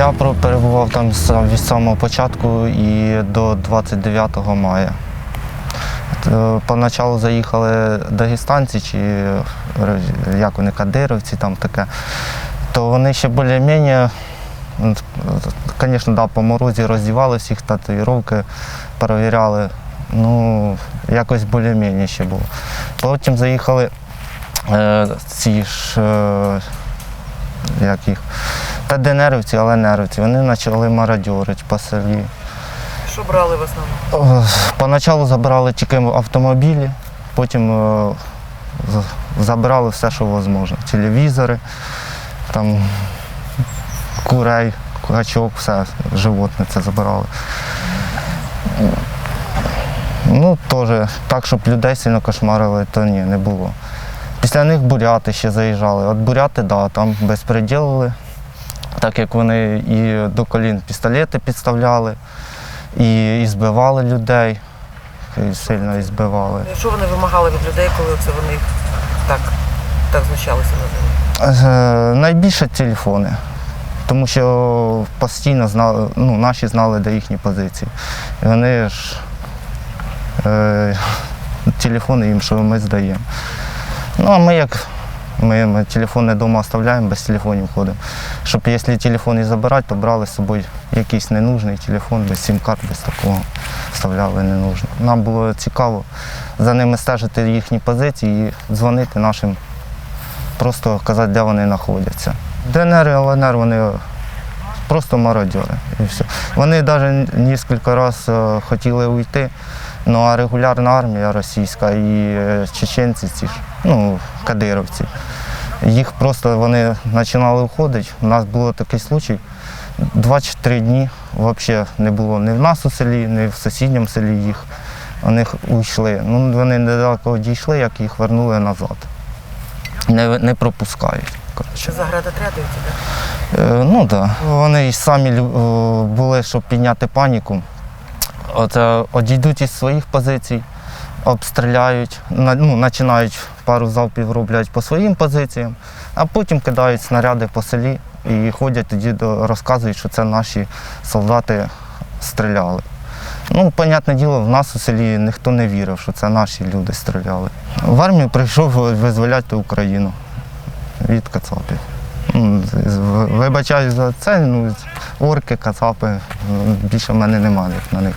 Я перебував там від самого початку і до 29 мая. Е, Поначалу заїхали дагестанці, чи е, як вони кадировці, там таке, то вони ще більш-менш, звісно, да, по морозі роздівали всіх татуїровки, перевіряли. Ну, якось більш-менш ще було. Потім заїхали е, ці ж, е, як їх, та ДНРівці, але нервці. Вони почали мародьорити по селі. Що брали в основному? Е, Поначалу забирали тільки автомобілі, потім е, забирали все, що можливо. Телевізори, там, курей, качок, все, животне це забирали. Ну, теж так, щоб людей сильно кошмарили, то ні, не було. Після них буряти ще заїжджали. От буряти, да, там безпреділили, так як вони і до колін пістолети підставляли, і, і збивали людей, і сильно і збивали. Що вони вимагали від людей, коли це вони так, так знущалися над ними? Е, Найбільше телефони, тому що постійно знали, ну, наші знали, де їхні позиції. І вони ж е, телефони їм, що ми здаємо. Ну а ми як ми, телефони вдома оставляємо, без телефонів ходимо. Щоб якщо телефон і забирати, то брали з собою якийсь ненужний телефон, без сім-карт, без такого вставляли ненужно. Нам було цікаво за ними стежити їхні позиції і дзвонити нашим просто казати, де вони знаходяться. ДНР і ЛНР вони просто мародьори. І все. Вони навіть кілька разів хотіли уйти, ну а регулярна армія російська і е, чеченці ці ж, ну, кадировці. Їх просто вони починали уходити. У нас був такий случай. Два чи три дні взагалі не було ні в нас у селі, ні в сусідньому селі їх. Вони уйшли. Ну, вони недалеко дійшли, як їх вернули назад не, не пропускають. Коротше. Ці, так? Е, ну так. Да. Вони самі були, щоб підняти паніку. От, е, одійдуть із своїх позицій, обстріляють, ну, починають пару залпів роблять по своїм позиціям, а потім кидають снаряди по селі і ходять тоді розказують, що це наші солдати стріляли. Ну, понятне діло, в нас у селі ніхто не вірив, що це наші люди стріляли. В армію прийшов визволяти Україну від кацапів. Ну, Вибачаю за це, ну, орки, кацапи, більше в мене немає на них.